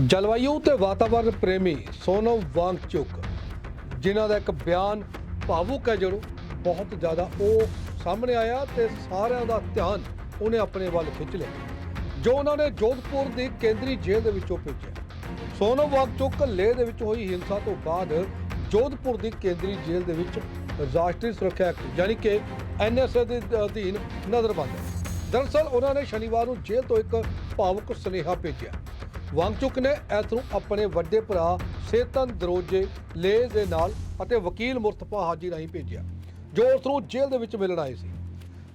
ਜਲਵਾਯੂ ਤੇ ਵਾਤਾਵਰਣ ਪ੍ਰੇਮੀ ਸੋਨਮ ਵਾਂਗਚੁਕ, ਜਿਨ੍ਹਾਂ ਦਾ ਇੱਕ ਬਿਆਨ ਭਾਵੁਕ ਹੈ ਜਿਹੜਾ ਬਹੁਤ ਜ਼ਿਆਦਾ ਉਹ ਸਾਹਮਣੇ ਆਇਆ ਤੇ ਸਾਰਿਆਂ ਦਾ ਧਿਆਨ ਉਹਨੇ ਆਪਣੇ ਵੱਲ ਖਿੱਚ ਲਿਆ, ਜੋ ਉਹਨਾਂ ਨੇ ਜੋਧਪੁਰ ਦੀ ਕੇਂਦਰੀ ਜੇਲ੍ਹ ਦੇ ਵਿੱਚੋਂ ਭੇਜਿਆ। ਸੋਨਮ ਵਾਂਗਚੁਕ ਲੇਹ ਦੇ ਵਿੱਚ ਹੋਈ ਹਿੰਸਾ ਤੋਂ ਬਾਅਦ ਜੋਧਪੁਰ ਦੀ ਕੇਂਦਰੀ ਜੇਲ੍ਹ ਦੇ ਵਿੱਚ ਰਾਸ਼ਟਰੀ ਸੁਰੱਖਿਆ ਐਕਟ, ਯਾਨੀ ਕਿ ਐਨਐਸਏ ਦੇ ਅਧੀਨ ਨਜ਼ਰਬੰਦ ਹੈ। ਦਰਅਸਲ ਉਹਨਾਂ ਨੇ ਸ਼ਨੀਵਾਰ ਨੂੰ ਜੇਲ੍ਹ ਤੋਂ ਇੱਕ ਭਾਵੁਕ ਸੁਨੇਹਾ ਭੇਜਿਆ। ਵਾਂਗਚੁਕ ਨੇ ਇਸ ਨੂੰ ਆਪਣੇ ਵੱਡੇ ਭਰਾ ਸੇਤਨ ਦਰੋਜੇ ਲੇ ਦੇ ਨਾਲ ਅਤੇ ਵਕੀਲ ਮੁਸਤਫਾ ਹਾਜੀ ਰਾਹੀਂ ਭੇਜਿਆ, ਜੋ ਉਸ ਨੂੰ ਜੇਲ੍ਹ ਦੇ ਵਿੱਚ ਮਿਲਣ ਆਏ ਸੀ।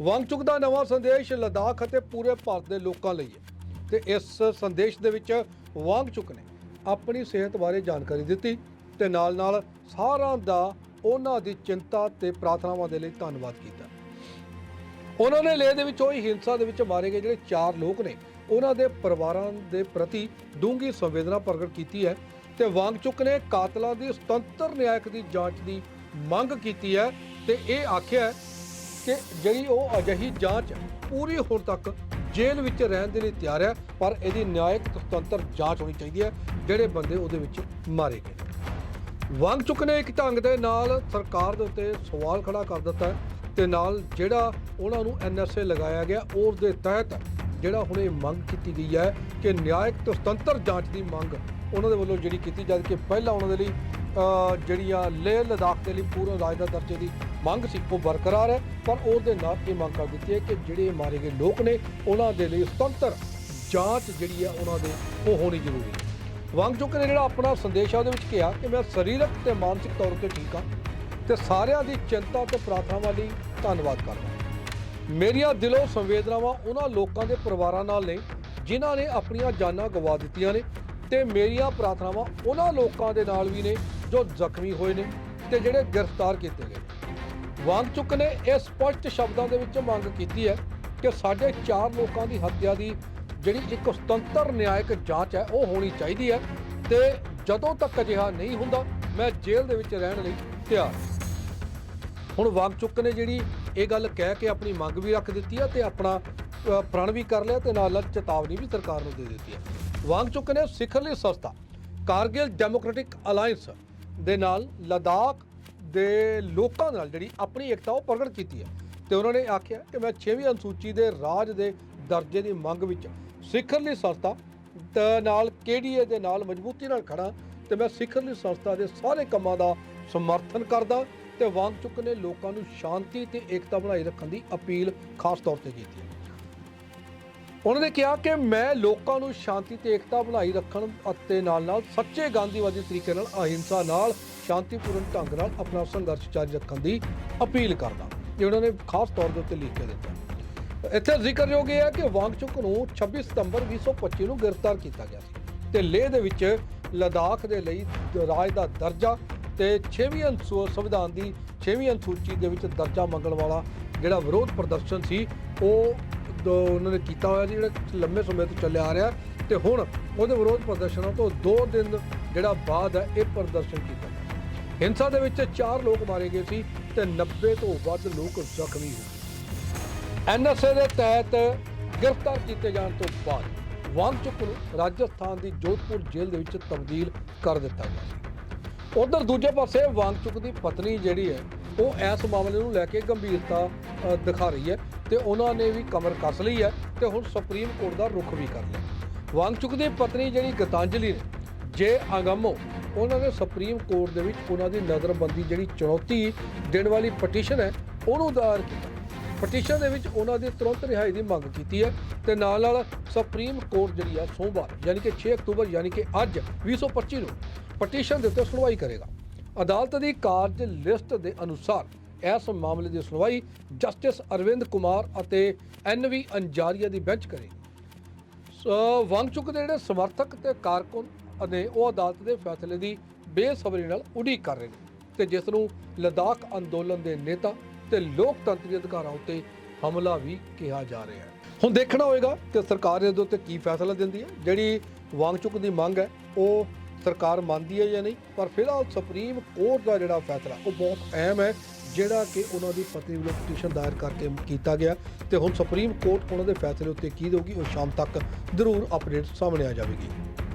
ਵਾਂਗਚੁਕ ਦਾ ਨਵਾਂ ਸੰਦੇਸ਼ ਲਦਾਖ ਅਤੇ ਪੂਰੇ ਭਾਰਤ ਦੇ ਲੋਕਾਂ ਲਈ ਹੈ ਤੇ ਇਸ ਸੰਦੇਸ਼ ਦੇ ਵਿੱਚ ਵਾਂਗਚੁਕ ਨੇ ਆਪਣੀ ਸਿਹਤ ਬਾਰੇ ਜਾਣਕਾਰੀ ਦਿੱਤੀ ਤੇ ਨਾਲ-ਨਾਲ ਸਾਰਿਆਂ ਦਾ ਉਹਨਾਂ ਦੀ ਚਿੰਤਾ ਤੇ ਪ੍ਰਾਰਥਨਾਵਾਂ ਦੇ ਲਈ ਧੰਨਵਾਦ ਕੀਤਾ। ਉਹਨਾਂ ਨੇ ਲੇਹ ਦੇ ਵਿੱਚ ਹੋਈ ਹਿੰਸਾ ਦੇ ਵਿੱਚ ਮਾਰੇ ਗਏ ਜਿਹੜੇ ਚਾਰ ਲੋਕ ਨੇ। ਉਹਨਾਂ ਦੇ ਪਰਿਵਾਰਾਂ ਦੇ ਪ੍ਰਤੀ ਡੂੰਘੀ ਸੰਵੇਦਨਾ ਪ੍ਰਗਟ ਕੀਤੀ ਹੈ ਤੇ ਵਾਂਗਚੁਕ ਨੇ ਕਾਤਲਾਂ ਦੀ ਸੁਤੰਤਰ ਨਿਆਇਕ ਦੀ ਜਾਂਚ ਦੀ ਮੰਗ ਕੀਤੀ ਹੈ ਤੇ ਇਹ ਆਖਿਆ ਹੈ ਕਿ ਜਿਹੜੀ ਉਹ ਅਜਿਹੀ ਜਾਂਚ ਪੂਰੀ ਹੋਣ ਤੱਕ ਜੇਲ੍ਹ ਵਿੱਚ ਰਹਿਣ ਦੇ ਲਈ ਤਿਆਰ ਹੈ, ਪਰ ਇਹਦੀ ਨਿਆਇਕ ਸੁਤੰਤਰ ਜਾਂਚ ਹੋਣੀ ਚਾਹੀਦੀ ਹੈ, ਜਿਹੜੇ ਬੰਦੇ ਉਹਦੇ ਵਿੱਚ ਮਾਰੇ ਗਏ ਵਾਂਗਚੁਕ ਨੇ ਇੱਕ ਢੰਗ ਦੇ ਨਾਲ ਸਰਕਾਰ ਦੇ ਉੱਤੇ ਸਵਾਲ ਖੜਾ ਕਰ ਦਿੱਤਾ ਹੈ ਤੇ ਨਾਲ ਜਿਹੜਾ ਉਹਨਾਂ ਨੂੰ ਐਨਐਸਏ ਲਗਾਇਆ ਗਿਆ ਉਸ ਦੇ ਤਹਿਤ ਜਿਹੜਾ ਹੁਣ ਇਹ ਮੰਗ ਕੀਤੀ ਗਈ ਹੈ ਕਿ ਨਿਆਇਕ ਤੇ ਸੁਤੰਤਰ ਜਾਂਚ ਦੀ ਮੰਗ ਉਹਨਾਂ ਦੇ ਵੱਲੋਂ ਜਿਹੜੀ ਕੀਤੀ ਜਦ ਕਿ ਪਹਿਲਾਂ ਉਹਨਾਂ ਦੇ ਲਈ ਅਹ, ਜਿਹੜੀਆਂ ਲੇਹ ਲਦਾਖ ਦੇ ਲਈ ਪੂਰਨ ਰਾਜ ਦਾ ਦਰਜੇ ਦੀ ਮੰਗ ਸੀ ਉਹ ਬਰਕਰਾਰ ਹੈ। ਪਰ ਉਸ ਦੇ ਨਾਲ ਇਹ ਮੰਗ ਕਰ ਦਿੱਤੀ ਹੈ ਕਿ ਜਿਹੜੇ ਮਾਰੇ ਗਏ ਲੋਕ ਨੇ ਉਹਨਾਂ ਦੇ ਲਈ ਸੁਤੰਤਰ ਜਾਂਚ ਜਿਹੜੀ ਹੈ ਉਹਨਾਂ ਦੇ ਉਹ ਹੋਣੀ ਜ਼ਰੂਰੀ ਹੈ। ਵਾਂਗਚੁਕ ਨੇ ਜਿਹੜਾ ਆਪਣਾ ਸੰਦੇਸ਼ ਆ ਉਹਦੇ ਵਿੱਚ ਕਿਹਾ ਕਿ ਮੈਂ ਸਰੀਰਕ ਤੇ ਮਾਨਸਿਕ ਤੌਰ ਤੇ ਠੀਕ ਹਾਂ ਤੇ ਸਾਰਿਆਂ ਦੀ ਚਿੰਤਾ ਤੇ ਪ੍ਰਾਰਥਨਾਵਾਂ ਲਈ ਧੰਨਵਾਦ ਕਰਦਾ ਮੇਰੀਆਂ ਦਿਲੋਂ ਸੰਵੇਦਨਾਵਾਂ ਉਹਨਾਂ ਲੋਕਾਂ ਦੇ ਪਰਿਵਾਰਾਂ ਨਾਲ ਨੇ, ਜਿਨ੍ਹਾਂ ਨੇ ਆਪਣੀਆਂ ਜਾਨਾਂ ਗਵਾ ਦਿੱਤੀਆਂ ਨੇ ਤੇ ਮੇਰੀਆਂ ਪ੍ਰਾਰਥਨਾਵਾਂ ਉਹਨਾਂ ਲੋਕਾਂ ਦੇ ਨਾਲ ਵੀ ਨੇ ਜੋ ਜ਼ਖਮੀ ਹੋਏ ਨੇ ਤੇ ਜਿਹੜੇ ਗ੍ਰਿਫਤਾਰ ਕੀਤੇ ਗਏ ਨੇ। ਵਾਂਗਚੁਕ ਨੇ ਇਹ ਸਪਸ਼ਟ ਸ਼ਬਦਾਂ ਦੇ ਵਿੱਚ ਮੰਗ ਕੀਤੀ ਹੈ ਕਿ ਸਾਡੇ ਚਾਰ ਲੋਕਾਂ ਦੀ ਹੱਤਿਆ ਦੀ ਜਿਹੜੀ ਇੱਕ ਸੁਤੰਤਰ ਨਿਆਇਕ ਜਾਂਚ ਹੈ, ਉਹ ਹੋਣੀ ਚਾਹੀਦੀ ਹੈ ਤੇ ਜਦੋਂ ਤੱਕ ਅਜਿਹਾ ਨਹੀਂ ਹੁੰਦਾ, ਮੈਂ ਜੇਲ੍ਹ ਦੇ ਵਿੱਚ ਰਹਿਣ ਲਈ ਤਿਆਰ ਹਾਂ। ਹੁਣ ਵਾਂਗ ਚੁੱਕ ਨੇ ਜਿਹੜੀ ਇਹ ਗੱਲ ਕਹਿ ਕੇ ਆਪਣੀ ਮੰਗ ਵੀ ਰੱਖ ਦਿੱਤੀ ਹੈ ਤੇ ਆਪਣਾ ਪ੍ਰਣ ਵੀ ਕਰ ਲਿਆ ਤੇ ਨਾਲ ਨਾਲ ਚੇਤਾਵਨੀ ਵੀ ਸਰਕਾਰ ਨੂੰ ਦੇ ਦਿੱਤੀ ਹੈ ਵਾਂਗਚੁਕ ਨੇ ਸਿਖਰਲੀ ਸੰਸਥਾ, ਕਾਰਗਿਲ ਡੈਮੋਕ੍ਰੈਟਿਕ ਅਲਾਈਅੰਸ ਦੇ ਨਾਲ ਲਦਾਖ ਦੇ ਲੋਕਾਂ ਨਾਲ ਜਿਹੜੀ ਆਪਣੀ ਏਕਤਾ ਉਹ ਪ੍ਰਗਟ ਕੀਤੀ ਹੈ ਤੇ ਉਹਨਾਂ ਨੇ ਆਖਿਆ ਕਿ ਮੈਂ 6ਵੀਂ ਅਨੁਸੂਚੀ ਦੇ ਰਾਜ ਦੇ ਦਰਜੇ ਦੀ ਮੰਗ ਵਿੱਚ ਸਿਖਰਲੀ ਸੰਸਥਾ ਦੇ ਨਾਲ ਕੇਡੀਏ ਦੇ ਨਾਲ ਮਜ਼ਬੂਤੀ ਨਾਲ ਖੜਾ ਤੇ ਮੈਂ ਸਿਖਰਲੀ ਸੰਸਥਾ ਦੇ ਸਾਰੇ ਕੰਮਾਂ ਦਾ ਸਮਰਥਨ ਕਰਦਾ ਤੇ ਵਾਂਗਚੁਕ ਨੇ ਲੋਕਾਂ ਨੂੰ ਸ਼ਾਂਤੀ ਤੇ ਏਕਤਾ ਬਣਾਈ ਰੱਖਣ ਦੀ ਅਪੀਲ ਖਾਸ ਤੌਰ ਤੇ ਕੀਤੀ ਉਹਨਾਂ ਨੇ ਕਿਹਾ ਕਿ ਮੈਂ ਲੋਕਾਂ ਨੂੰ ਸ਼ਾਂਤੀ ਤੇ ਏਕਤਾ ਬਣਾਈ ਰੱਖਣ ਅਤੇ ਨਾਲ ਨਾਲ ਸੱਚੇ ਗਾਂਧੀਵਾਦੀ ਤਰੀਕੇ ਨਾਲ ਅਹਿੰਸਾ ਨਾਲ ਸ਼ਾਂਤੀਪੂਰਨ ਢੰਗ ਨਾਲ ਆਪਣਾ ਸੰਘਰਸ਼ ਜਾਰੀ ਰੱਖਣ ਦੀ ਅਪੀਲ ਕਰਦਾ। ਇਹ ਉਹਨਾਂ ਨੇ ਖਾਸ ਤੌਰ ਦੇ ਉੱਤੇ ਲਿਖ ਕੇ ਦਿੱਤਾ। ਇੱਥੇ ਜ਼ਿਕਰਯੋਗ ਇਹ ਹੈ ਕਿ ਵਾਂਗਚੁਕ ਨੂੰ 26 ਸਤੰਬਰ 2025 ਨੂੰ ਗ੍ਰਿਫਤਾਰ ਕੀਤਾ ਗਿਆ ਸੀ ਤੇ ਲੇਹ ਦੇ ਵਿੱਚ ਲਦਾਖ ਦੇ ਲਈ ਰਾਜ ਦਾ ਦਰਜਾ ਤੇ 6ਵੀਂ ਅਨੁਸੂ ਸੰਵਿਧਾਨ ਦੀ 6ਵੀਂ ਅਨੁਸੂਚੀ ਦੇ ਵਿੱਚ ਦਰਜਾ ਮੰਗਣ ਵਾਲਾ ਜਿਹੜਾ ਵਿਰੋਧ ਪ੍ਰਦਰਸ਼ਨ ਸੀ, ਉਹ ਦੋ ਉਹਨਾਂ ਨੇ ਕੀਤਾ ਹੋਇਆ ਸੀ ਜਿਹੜਾ ਲੰਮੇ ਸਮੇਂ ਤੋਂ ਚੱਲਿਆ ਆ ਰਿਹਾ ਤੇ ਹੁਣ ਉਹਦੇ ਵਿਰੋਧ ਪ੍ਰਦਰਸ਼ਨਾਂ ਤੋਂ 2 ਦਿਨ ਜਿਹੜਾ ਬਾਅਦ ਹੈ, ਇਹ ਪ੍ਰਦਰਸ਼ਨ ਕੀਤਾ ਗਿਆ। ਹਿੰਸਾ ਦੇ ਵਿੱਚ 4 ਲੋਕ ਮਾਰੇ ਗਏ ਸੀ ਤੇ 90 ਤੋਂ ਵੱਧ ਲੋਕ ਜ਼ਖਮੀ ਹੋ ਗਏ ਐਨਐਸਏ ਦੇ ਤਹਿਤ ਗ੍ਰਿਫਤਾਰ ਕੀਤੇ ਜਾਣ ਤੋਂ ਬਾਅਦ ਵਾਂਗਚੁਕ ਨੂੰ ਰਾਜਸਥਾਨ ਦੀ ਜੋਧਪੁਰ ਜੇਲ੍ਹ ਦੇ ਵਿੱਚ ਤਬਦੀਲ ਕਰ ਦਿੱਤਾ ਗਿਆ। ਸੀ ਉਧਰ ਦੂਜੇ ਪਾਸੇ ਵਾਂਗਚੁਕ ਦੀ ਪਤਨੀ ਜਿਹੜੀ ਹੈ ਉਹ ਇਸ ਮਾਮਲੇ ਨੂੰ ਲੈ ਕੇ ਗੰਭੀਰਤਾ ਅ, ਦਿਖਾ ਰਹੀ ਹੈ ਤੇ ਉਹਨਾਂ ਨੇ ਵੀ ਕਮਰ ਕੱਸ ਲਈ ਹੈ ਤੇ ਹੁਣ ਸੁਪਰੀਮ ਕੋਰਟ ਦਾ ਰੁਖ ਵੀ ਕਰ ਲਿਆ। ਵਾਂਗਚੁਕ ਦੀ ਪਤਨੀ ਜਿਹੜੀ ਗਤਾਂਜਲੀ ਨੇ ਜੇ ਅਗੰਮੋ ਉਹਨਾਂ ਨੇ ਸੁਪਰੀਮ ਕੋਰਟ ਦੇ ਵਿੱਚ ਉਹਨਾਂ ਦੀ ਨਜ਼ਰਬੰਦੀ ਜਿਹੜੀ ਚੁਣੌਤੀ ਦੇਣ ਵਾਲੀ ਪਟੀਸ਼ਨ ਹੈ ਉਹਨੂੰ ਦਾਇਰ ਕੀਤਾ। ਪਟੀਸ਼ਨ ਦੇ ਵਿੱਚ ਉਹਨਾਂ ਦੀ ਤੁਰੰਤ ਰਿਹਾਈ ਦੀ ਮੰਗ ਕੀਤੀ ਹੈ ਤੇ ਨਾਲ ਨਾਲ ਸੁਪਰੀਮ ਕੋਰਟ ਜਿਹੜੀ ਆ ਸੋਮਵਾਰ ਯਾਨੀ ਕਿ 6 ਅਕਤੂਬਰ ਯਾਨੀ ਕਿ ਅੱਜ 2025 ਨੂੰ ਪਟੀਸ਼ਨ ਦੇ ਉੱਤੇ ਸੁਣਵਾਈ ਕਰੇਗਾ। ਅਦਾਲਤ ਦੀ ਕਾਰਜ ਲਿਸਟ ਦੇ ਅਨੁਸਾਰ ਇਸ ਮਾਮਲੇ ਦੀ ਸੁਣਵਾਈ ਜਸਟਿਸ ਅਰਵਿੰਦ ਕੁਮਾਰ ਅਤੇ ਐਨ ਵੀ ਅੰਜਾਰੀਆ ਦੀ ਬੈਂਚ ਕਰੇਗੀ। ਸੋ ਵਾਂਗਚੁਕ ਦੇ ਜਿਹੜੇ ਸਮਰਥਕ ਤੇ ਕਾਰਕੁਨ ਨੇ ਉਹ ਅਦਾਲਤ ਦੇ ਫੈਸਲੇ ਦੀ ਬੇਸਬਰੀ ਨਾਲ ਉਡੀਕ ਕਰ ਰਹੇ ਨੇ ਤੇ ਜਿਸ ਨੂੰ ਲਦਾਖ ਅੰਦੋਲਨ ਦੇ ਨੇਤਾ ਤੇ ਲੋਕਤੰਤਰੀ ਅਧਿਕਾਰਾਂ ਉੱਤੇ ਹਮਲਾ ਵੀ ਕਿਹਾ ਜਾ ਰਿਹਾ ਹੈ। ਹੁਣ ਦੇਖਣਾ ਹੋਏਗਾ ਕਿ ਸਰਕਾਰ ਇਹਦੇ ਉੱਤੇ ਕੀ ਫੈਸਲਾ ਦਿੰਦੀ ਹੈ। ਜਿਹੜੀ ਵਾਂਗਚੁਕ ਦੀ ਮੰਗ ਹੈ, ਉਹ ਸਰਕਾਰ ਮੰਨਦੀ ਹੈ ਜਾਂ ਨਹੀਂ, ਪਰ ਫਿਲਹਾਲ ਸੁਪਰੀਮ ਕੋਰਟ ਦਾ ਜਿਹੜਾ ਫੈਸਲਾ, ਉਹ ਬਹੁਤ ਅਹਿਮ ਹੈ, ਜਿਹੜਾ ਕਿ ਉਹਨਾਂ ਦੀ ਪਤਨੀ ਵੱਲੋਂ ਪਟੀਸ਼ਨ ਦਾਇਰ ਕਰਕੇ ਕੀਤਾ ਗਿਆ ਤੇ ਹੁਣ ਸੁਪਰੀਮ ਕੋਰਟ ਉਹਨਾਂ ਦੇ ਫੈਸਲੇ ਉੱਤੇ ਕੀ ਦੇਊਗੀ, ਉਹ ਸ਼ਾਮ ਤੱਕ ਜ਼ਰੂਰ ਅਪਡੇਟ ਸਾਹਮਣੇ ਆ ਜਾਵੇਗੀ।